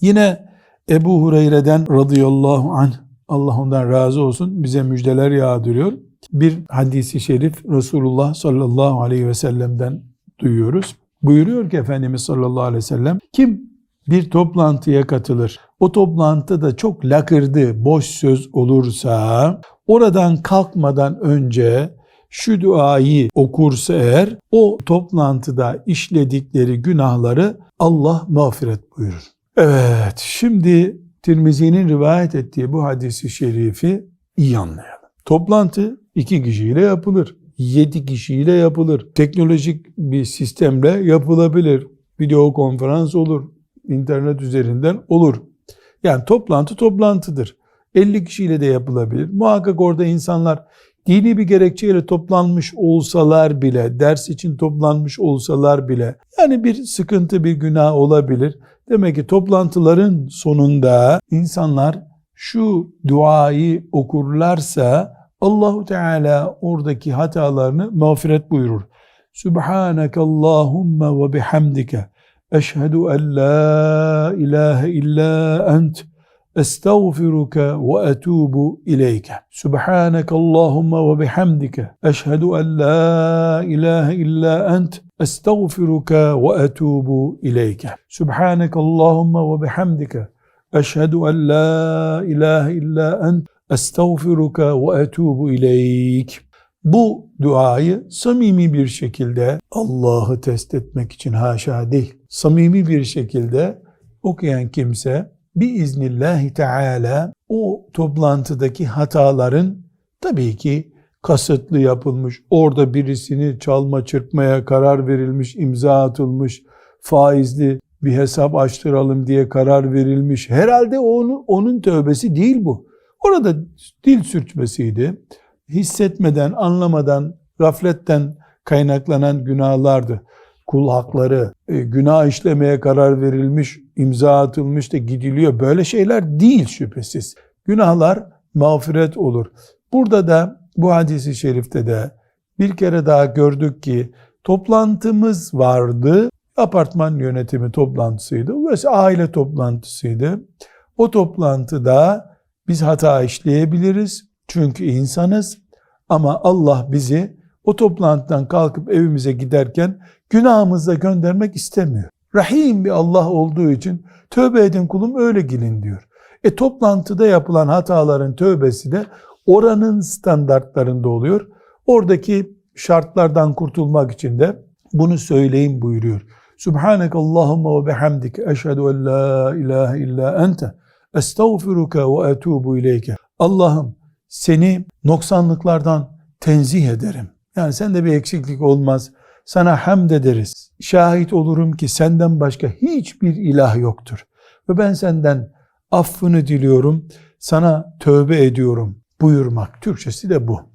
Yine Ebu Hureyre'den radıyallahu anh Allah ondan razı olsun bize müjdeler yağdırıyor. Bir hadisi şerif Resulullah sallallahu aleyhi ve sellem'den duyuyoruz. Buyuruyor ki Efendimiz sallallahu aleyhi ve sellem kim bir toplantıya katılır, o toplantıda çok lakırdı, boş söz olursa oradan kalkmadan önce şu duayı okursa eğer o toplantıda işledikleri günahları Allah mağfiret buyurur. Evet şimdi Tirmizi'nin rivayet ettiği bu hadisi şerifi iyi anlayalım. Toplantı iki kişiyle yapılır. Yedi kişiyle yapılır. Teknolojik bir sistemle yapılabilir. Video konferans olur. internet üzerinden olur. Yani toplantı toplantıdır. 50 kişiyle de yapılabilir. Muhakkak orada insanlar dini bir gerekçeyle toplanmış olsalar bile, ders için toplanmış olsalar bile, yani bir sıkıntı, bir günah olabilir. Demek ki toplantıların sonunda insanlar şu duayı okurlarsa Allahu Teala oradaki hatalarını mağfiret buyurur. Subhaneke Allahumma ve bihamdike eşhedü en la ilahe illa ent estağfiruke ve etubu ileyke. Subhaneke Allahumma ve bihamdike eşhedü en la ilahe illa ent estağfiruke ve etubu ileyke. Subhaneke Allahumma ve bihamdike eşhedü en la ilahe illa ent estağfiruke ve etubu ileyk. Bu duayı samimi bir şekilde Allah'ı test etmek için haşa değil, samimi bir şekilde okuyan kimse biiznillahi teala o toplantıdaki hataların tabii ki kasıtlı yapılmış, orada birisini çalma çırpmaya karar verilmiş, imza atılmış, faizli bir hesap açtıralım diye karar verilmiş. Herhalde onu, onun tövbesi değil bu. Orada dil sürçmesiydi. Hissetmeden, anlamadan, gafletten kaynaklanan günahlardı. Kul hakları, e, günah işlemeye karar verilmiş, imza atılmış da gidiliyor. Böyle şeyler değil şüphesiz. Günahlar mağfiret olur. Burada da bu hadisi şerifte de bir kere daha gördük ki toplantımız vardı. Apartman yönetimi toplantısıydı. Ve aile toplantısıydı. O toplantıda biz hata işleyebiliriz. Çünkü insanız. Ama Allah bizi o toplantıdan kalkıp evimize giderken günahımızla göndermek istemiyor. Rahim bir Allah olduğu için tövbe edin kulum öyle gelin diyor. E toplantıda yapılan hataların tövbesi de oranın standartlarında oluyor. Oradaki şartlardan kurtulmak için de bunu söyleyin buyuruyor. Subhaneke Allahumma ve bihamdike eşhedü en la ilahe illa ente estağfiruke ve etubu ileyke. Allah'ım seni noksanlıklardan tenzih ederim. Yani sende bir eksiklik olmaz. Sana hamd ederiz. Şahit olurum ki senden başka hiçbir ilah yoktur. Ve ben senden affını diliyorum. Sana tövbe ediyorum buyurmak. Türkçesi de bu.